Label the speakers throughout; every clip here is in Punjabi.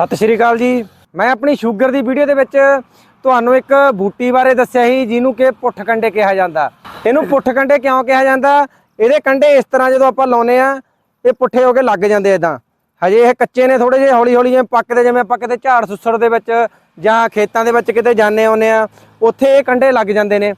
Speaker 1: ਸਤਿ ਸ਼੍ਰੀ ਅਕਾਲ ਜੀ। ਮੈਂ ਆਪਣੀ ਸ਼ੂਗਰ ਦੀ ਵੀਡੀਓ ਦੇ ਵਿੱਚ ਤੁਹਾਨੂੰ ਇੱਕ ਬੂਟੀ ਬਾਰੇ ਦੱਸਿਆ ਸੀ, ਜਿਹਨੂੰ ਕਿ ਪੁੱਠ ਕੰਡੇ ਕਿਹਾ ਜਾਂਦਾ। ਇਹਨੂੰ ਪੁੱਠ ਕੰਡੇ ਕਿਉਂ ਕਿਹਾ ਜਾਂਦਾ? ਇਹਦੇ ਕੰਡੇ ਇਸ ਤਰ੍ਹਾਂ ਜਦੋਂ ਆਪਾਂ ਲਾਉਨੇ ਆ ਇਹ ਪੁੱਠੇ ਹੋ ਕੇ ਲੱਗ ਜਾਂਦੇ ਇਦਾਂ ਹਜੇ ਇਹ ਕੱਚੇ ਨੇ ਥੋੜੇ ਜਿਹੇ ਹੌਲੀ ਹੌਲੀ ਜਿਵੇਂ ਪੱਕਦੇ ਜਿਵੇਂ ਆਪਾਂ ਕਿਤੇ ਝਾੜ ਸੁੱਸੜ ਦੇ ਵਿੱਚ ਜਾਂ ਖੇਤਾਂ ਦੇ ਵਿੱਚ ਕਿਤੇ ਜਾਂਦੇ ਆਉਂਦੇ ਆ ਉੱਥੇ ਇਹ ਕੰਡੇ ਲੱਗ ਜਾਂਦੇ ਨੇ।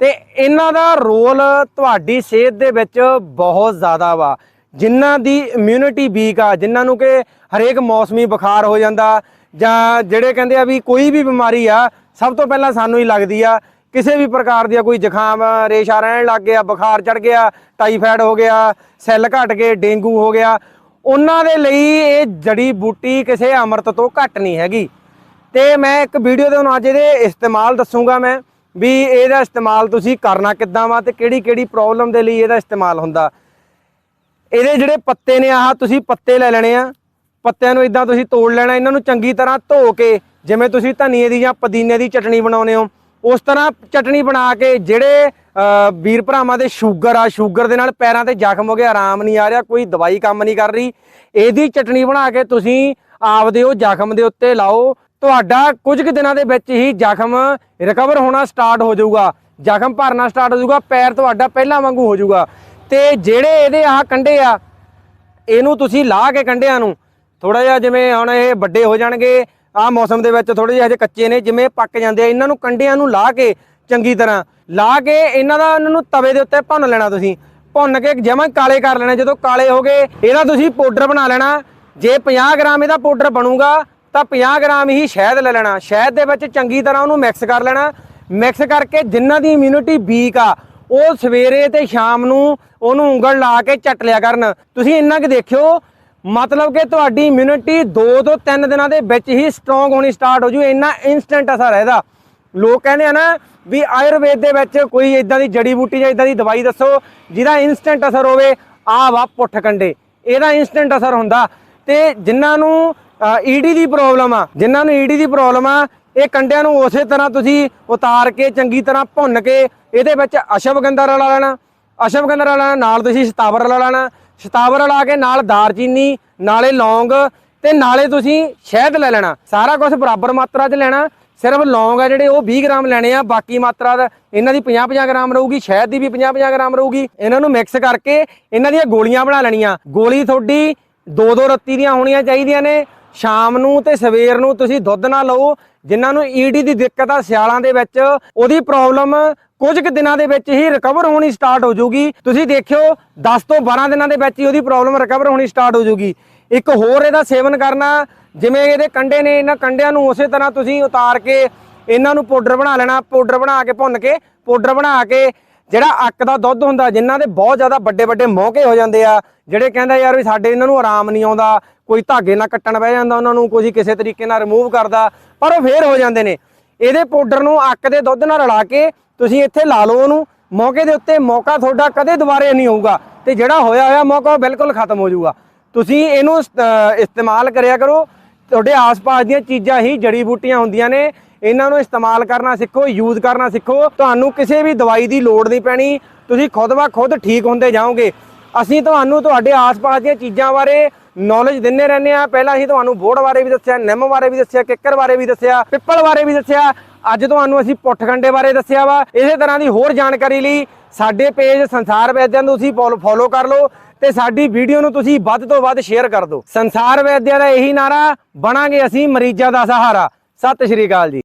Speaker 1: ਤੇ ਇਹਨਾਂ ਦਾ ਰੋਲ ਤੁਹਾਡੀ ਸਿਹਤ ਦੇ ਵਿੱਚ ਬਹੁਤ ਜ਼ਿਆਦਾ ਵਾ। ਜਿਨ੍ਹਾਂ ਦੀ ਇਮਿਊਨਿਟੀ ਵੀਕ ਆ, ਜਿਨ੍ਹਾਂ ਨੂੰ ਕਿ ਹਰੇਕ ਮੌਸਮੀ ਬੁਖਾਰ ਹੋ ਜਾਂਦਾ ਜਾਂ ਜਿਹੜੇ ਕਹਿੰਦੇ ਆ ਵੀ ਕੋਈ ਵੀ ਬਿਮਾਰੀ ਆ, ਸਭ ਤੋਂ ਪਹਿਲਾਂ ਸਾਨੂੰ ਹੀ ਲੱਗਦੀ ਆ, ਕਿਸੇ ਵੀ ਪ੍ਰਕਾਰ ਦੀ ਕੋਈ ਜ਼ੁਕਾਮ, ਰੇਸ਼ਾ ਰਹਿਣ ਲੱਗ ਗਿਆ, ਬੁਖਾਰ ਚੜ ਗਿਆ, ਟਾਈਫਾਇਡ ਹੋ ਗਿਆ, ਸੈੱਲ ਘਟ ਗਏ, ਡੇਂਗੂ ਹੋ ਗਿਆ, ਉਹਨਾਂ ਦੇ ਲਈ ਇਹ ਜੜੀ ਬੂਟੀ ਕਿਸੇ ਅੰਮ੍ਰਿਤ ਤੋਂ ਘੱਟ ਨਹੀਂ ਹੈਗੀ। ਤੇ ਮੈਂ ਇੱਕ ਵੀਡੀਓ ਦੇ ਹੁਣ ਅੱਜ ਇਹਦੇ ਇਸਤੇਮਾਲ ਦੱਸੂਗਾ ਮੈਂ, ਵੀ ਇਹਦਾ ਇਸਤੇਮਾਲ ਤੁਸੀਂ ਕਰਨਾ ਕਿੱਦਾਂ ਵਾ ਤੇ ਕਿਹੜੀ ਕਿਹੜੀ ਪ੍ਰੋਬਲਮ ਦੇ ਲਈ ਇਹਦਾ ਇਸਤੇਮਾਲ ਹੁੰਦਾ। ਇਹਦੇ ਜਿਹੜੇ ਪੱਤੇ ਨੇ ਆਹ, ਤੁਸੀਂ ਪੱਤੇ ਲੈ ਲੈਣੇ ਆ। ਪੱਤਿਆਂ ਨੂੰ ਇਦਾਂ ਤੁਸੀਂ ਤੋੜ ਲੈਣਾ, ਇਹਨਾਂ ਨੂੰ ਚੰਗੀ ਤਰ੍ਹਾਂ ਧੋ ਕੇ, ਜਿਵੇਂ ਤੁਸੀਂ ਧਨੀਏ ਦੀ ਜਾਂ ਪੁਦੀਨੇ ਦੀ ਚਟਣੀ ਬਣਾਉਂਦੇ ਹੋ, ਉਸ ਤਰ੍ਹਾਂ ਚਟਣੀ ਬਣਾ ਕੇ ਜਿਹੜੇ ਵੀਰ ਭਰਾਵਾਂ ਦੇ ਸ਼ੂਗਰ ਆ, ਸ਼ੂਗਰ ਦੇ ਨਾਲ ਪੈਰਾਂ ਤੇ ਜ਼ਖਮ ਹੋ ਗਿਆ ਆਰਾਮ ਨਹੀਂ ਆ ਰਿਹਾ, ਕੋਈ ਦਵਾਈ ਕੰਮ ਨਹੀਂ ਕਰ ਰਹੀ, ਇਹਦੀ ਚਟਣੀ ਬਣਾ ਕੇ ਤੁਸੀਂ ਆਪਦੇ ਉਹ ਜ਼ਖਮ ਦੇ ਉੱਤੇ ਲਾਓ। ਤੁਹਾਡਾ ਕੁਝ ਕੁ ਦਿਨਾਂ ਦੇ ਵਿੱਚ ਹੀ ਜ਼ਖਮ ਰਿਕਵਰ ਹੋਣਾ ਸਟਾਰਟ ਹੋ ਜਾਊਗਾ, ਜ਼ਖਮ ਭਰਨਾ ਸਟਾਰਟ ਹੋ ਜਾਊਗਾ, ਪੈਰ ਤੁਹਾਡਾ ਪਹਿਲਾਂ ਵਾਂਗੂ ਹੋ ਜਾਊਗਾ। ਤੇ ਜਿਹੜੇ ਇਹਦੇ ਆਹ ਕੰਡੇ ਆ, ਇਹਨੂੰ ਤੁਸੀਂ ਲਾ ਕੇ ਕੰਡਿਆਂ ਨੂੰ ਥੋੜਾ ਜਿਹਾ ਜਿਵੇਂ ਹੁਣ ਇਹ ਵੱਡੇ ਹੋ ਜਾਣਗੇ, ਆਹ ਮੌਸਮ ਦੇ ਵਿੱਚ ਥੋੜੇ ਜਿਹੇ ਹਜੇ ਕੱਚੇ ਨੇ, ਜਿਵੇਂ ਪੱਕ ਜਾਂਦੇ ਆ, ਇਹਨਾਂ ਨੂੰ ਕੰਡਿਆਂ ਨੂੰ ਲਾ ਕੇ ਚੰਗੀ ਤਰ੍ਹਾਂ ਲਾ ਕੇ ਇਹਨਾਂ ਦਾ ਇਹਨਾਂ ਨੂੰ ਤਵੇ ਦੇ ਉੱਤੇ ਭੁੰਨ ਲੈਣਾ ਤੁਸੀਂ, ਭੁੰਨ ਕੇ ਜਮਾਂ ਕਾਲੇ ਕਰ ਲੈਣੇ, ਜਦੋਂ ਕਾਲੇ ਹੋ ਗਏ, ਇਹਦਾ ਤੁਸੀਂ ਪਾਊਡਰ ਬਣਾ ਲੈਣਾ, ਜੇ 50 ਗ੍ਰਾਮ ਇਹਦਾ ਪਾਊਡਰ ਬਣੂਗਾ, ਤਾਂ 50 ਗ੍ਰਾਮ ਹੀ ਸ਼ਹਿਦ ਲੈ ਲੈਣਾ, ਸ਼ਹਿਦ ਦੇ ਵਿੱਚ ਚੰਗੀ ਤਰ੍ਹਾਂ ਉਹਨੂੰ ਮਿਕਸ ਕਰ ਲੈਣਾ ਮਿਕਸ ਕਰਕੇ ਜਿਨ੍ਹਾਂ ਦੀ ਇਮਿਊਨਿਟੀ ਵੀਕ ਆ ਉਹ ਸਵੇਰੇ ਤੇ ਸ਼ਾਮ ਨੂੰ ਉਹਨੂੰ ਉਂਗਲ ਲਾ ਕੇ ਚੱਟ ਲਿਆ ਕਰਨ। ਤੁਸੀਂ ਇੰਨਾ ਕਿ ਦੇਖਿਓ, ਮਤਲਬ ਕਿ ਤੁਹਾਡੀ ਇਮਿਊਨਿਟੀ 2 ਤੋਂ 3 ਦਿਨਾਂ ਦੇ ਵਿੱਚ ਹੀ ਸਟਰੋਂਗ ਹੋਣੀ ਸਟਾਰਟ ਹੋ ਜੂ, ਇੰਨਾ ਇਨਸਟੈਂਟ ਅਸਰ ਹੈ ਇਹਦਾ। ਲੋਕ ਕਹਿੰਦੇ ਆ ਨਾ ਵੀ ਆਯੁਰਵੇਦ ਦੇ ਵਿੱਚ ਕੋਈ ਇਦਾਂ ਦੀ ਜੜੀ ਬੂਟੀ ਜਾਂ ਇਦਾਂ ਦੀ ਦਵਾਈ ਦੱਸੋ, ਜਿਹਦਾ ਇਨਸਟੈਂਟ ਅਸਰ ਹੋਵੇ, ਆਹ ਵਾ ਪੁੱਠ ਕੰਡੇ। ਇਹਦਾ ਇਨਸਟੈਂਟ ਅਸਰ ਹੁੰਦਾ। ਤੇ ਜਿਨ੍ਹਾਂ ਨੂੰ ਈਡੀ ਦੀ ਪ੍ਰੋਬਲਮ ਆ, ਜਿਨ੍ਹਾਂ ਨੂੰ ਈਡੀ ਦੀ ਪ੍ਰੋਬਲਮ ਆ, ਇਹ ਕੰਡਿਆਂ ਨੂੰ ਉਸੇ ਤਰ੍ਹਾਂ ਤੁਸੀਂ ਉਤਾਰ ਕੇ ਚੰਗੀ ਤਰ੍ਹਾਂ ਭੁੰਨ ਕੇ ਇਹਦੇ ਵਿੱਚ ਅਸ਼ਵਗੰਧਾ ਰਲਾ ਲੈਣਾ ਅਸ਼ਵਗੰਧਾ ਰਲਾ ਲੈਣਾ, ਨਾਲ ਤੁਸੀਂ ਸ਼ਤਾਵਰ ਰਲਾ ਲੈਣਾ, ਸ਼ਤਾਵਰ ਰਲਾ ਕੇ ਨਾਲ ਦਾਰਚੀਨੀ ਨਾਲੇ ਲੌਂਗ ਤੇ ਨਾਲੇ ਤੁਸੀਂ ਸ਼ਹਿਦ ਲੈ ਲੈਣਾ। ਸਾਰਾ ਕੁਝ ਬਰਾਬਰ ਮਾਤਰਾ 'ਚ ਲੈਣਾ, ਸਿਰਫ ਲੌਂਗ ਆ ਜਿਹੜੇ ਉਹ 20 ਗ੍ਰਾਮ ਲੈਣੇ ਆ, ਬਾਕੀ ਮਾਤਰਾ ਦਾ ਇਹਨਾਂ ਦੀ 50-50 ਗ੍ਰਾਮ ਰਹੂਗੀ, ਸ਼ਹਿਦ ਦੀ ਵੀ 50-50 ਗ੍ਰਾਮ ਰਹੂਗੀ। ਇਹਨਾਂ ਨੂੰ ਮਿਕਸ ਕਰਕੇ ਇਹਨਾਂ ਦੀਆਂ ਗੋਲੀਆਂ ਬਣਾ ਲੈਣੀਆਂ। ਗੋਲੀ ਤੁਹਾਡੀ ਦੋ ਦੋ ਰੱਤੀ ਦੀਆਂ ਹੋਣੀਆਂ ਚਾਹੀਦੀਆਂ ਨੇ। ਸ਼ਾਮ ਨੂੰ ਤੇ ਸਵੇਰ ਨੂੰ ਤੁਸੀਂ ਦੁੱਧ ਨਾ ਲਓ, ਜਿਨ੍ਹਾਂ ਨੂੰ ਈਡੀ ਦੀ ਦਿੱਕਤ ਆ, ਸਿਆਲਾਂ ਦੇ ਵਿੱਚ, ਉਹਦੀ ਪ੍ਰੋਬਲਮ ਕੁਝ ਕੁ ਦਿਨਾਂ ਦੇ ਵਿੱਚ ਹੀ ਰਿਕਵਰ ਹੋਣੀ ਸਟਾਰਟ ਹੋ ਜਾਊਗੀ। ਤੁਸੀਂ ਦੇਖਿਓ 10 ਤੋਂ 12 ਦਿਨਾਂ ਦੇ ਵਿੱਚ ਹੀ ਉਹਦੀ ਪ੍ਰੋਬਲਮ ਰਿਕਵਰ ਹੋਣੀ ਸਟਾਰਟ ਹੋ ਜਾਊਗੀ। ਇੱਕ ਹੋਰ ਇਹਦਾ ਸੇਵਨ ਕਰਨਾ, ਜਿਵੇਂ ਇਹਦੇ ਕੰਡੇ ਨੇ, ਇਹਨਾਂ ਕੰਡਿਆਂ ਨੂੰ ਉਸੇ ਤਰ੍ਹਾਂ ਤੁਸੀਂ ਉਤਾਰ ਕੇ ਇਹਨਾਂ ਨੂੰ ਪਾਊਡਰ ਬਣਾ ਲੈਣਾ ਪਾਊਡਰ ਬਣਾ ਕੇ ਭੁੰਨ ਕੇ ਪਾਊਡਰ ਬਣਾ ਕੇ ਜਿਹੜਾ ਅੱਕ ਦਾ ਦੁੱਧ ਹੁੰਦਾ, ਜਿਨ੍ਹਾਂ ਦੇ ਬਹੁਤ ਜ਼ਿਆਦਾ ਵੱਡੇ ਵੱਡੇ ਮੌਕੇ ਹੋ ਜਾਂਦੇ ਆ, ਜਿਹੜੇ ਕਹਿੰਦਾ ਯਾਰ ਵੀ ਸਾਡੇ ਇਹਨਾਂ ਨੂੰ ਆਰਾਮ ਨਹੀਂ ਆਉਂਦਾ, ਕੋਈ ਧਾਗੇ ਨਾਲ ਕੱਟਣ ਬਹਿ ਜਾਂਦਾ ਉਹਨਾਂ ਨੂੰ ਕੋਈ ਕਿਸੇ ਤਰੀਕੇ ਨਾਲ ਰਿਮੂਵ ਕਰਦਾ, ਪਰ ਉਹ ਫੇਰ ਹੋ ਜਾਂਦੇ ਨੇ। ਇਹਦੇ ਪਾਊਡਰ ਨੂੰ ਅੱਕ ਦੇ ਦੁੱਧ ਨਾਲ ਰਲਾ ਕੇ ਤੁਸੀਂ ਇੱਥੇ ਲਾ ਲਓ ਉਹਨੂੰ। ਮੌਕੇ ਦੇ ਉੱਤੇ ਮੌਕਾ ਤੁਹਾਡਾ ਕਦੇ ਦੁਬਾਰੇ ਨਹੀਂ ਹੋਊਗਾ ਤੇ ਜਿਹੜਾ ਹੋਇਆ ਹੋਇਆ ਮੌਕਾ ਉਹ ਬਿਲਕੁਲ ਖਤਮ ਹੋ ਜਾਊਗਾ। ਤੁਸੀਂ ਇਹਨੂੰ ਇਸਤੇਮਾਲ ਕਰਿਆ ਕਰੋ। ਤੁਹਾਡੇ ਆਸ-ਪਾਸ ਦੀਆਂ ਚੀਜ਼ਾਂ ਹੀ ਜੜੀ ਬੂਟੀਆਂ ਹੁੰਦੀਆਂ ਨੇ। ਇਹਨਾਂ ਨੂੰ ਇਸਤੇਮਾਲ ਕਰਨਾ ਸਿੱਖੋ ਯੂਜ਼ ਕਰਨਾ ਸਿੱਖੋ। ਤੁਹਾਨੂੰ ਕਿਸੇ ਵੀ ਦਵਾਈ ਦੀ ਲੋੜ ਨਹੀਂ ਪੈਣੀ। ਤੁਸੀਂ ਖੁਦ ਵਾ ਖੁਦ ਠੀਕ ਹੁੰਦੇ ਜਾਓਗੇ। ਅਸੀਂ ਤੁਹਾਨੂੰ ਤੁਹਾਡੇ ਆਸ-ਪਾਸ ਦੀਆਂ ਚੀਜ਼ਾਂ ਬਾਰੇ ਨੌਲੇਜ ਦਿੰਨੇ ਰਹਿੰਦੇ ਆ। ਪਹਿਲਾਂ ਅਸੀਂ ਤੁਹਾਨੂੰ ਬੋੜ ਬਾਰੇ ਵੀ ਦੱਸਿਆ, ਨਿੰਮ ਬਾਰੇ ਵੀ ਦੱਸਿਆ, ਕਿੱਕਰ ਬਾਰੇ ਵੀ ਦੱਸਿਆ, ਪਿੱਪਲ ਬਾਰੇ ਵੀ ਦੱਸਿਆ। ਅੱਜ ਤੁਹਾਨੂੰ ਅਸੀਂ ਪੁੱਠਖੰਡੇ ਬਾਰੇ ਦੱਸਿਆ ਵਾ। ਇਸੇ ਤਰ੍ਹਾਂ ਦੀ ਹੋਰ ਜਾਣਕਾਰੀ ਲਈ ਸਾਡੇ ਪੇਜ ਸੰਸਾਰ ਵੈਦਿਆਂ ਨੂੰ ਤੁਸੀਂ ਫੋਲੋ ਕਰ ਲਓ ਤੇ ਸਾਡੀ ਵੀਡੀਓ ਨੂੰ ਤੁਸੀਂ ਵੱਧ ਤੋਂ ਵੱਧ ਸ਼ੇਅਰ ਕਰ ਦਿਓ। ਸੰਸਾਰ ਵੈਦਿਆਂ ਦਾ ਇਹੀ ਨਾਰਾ, ਬਣਾਂਗੇ ਅਸੀਂ ਮਰੀਜ਼ਾਂ ਦਾ ਸਹਾਰਾ। ਸਤਿ ਸ਼੍ਰੀ ਅਕਾਲ ਜੀ।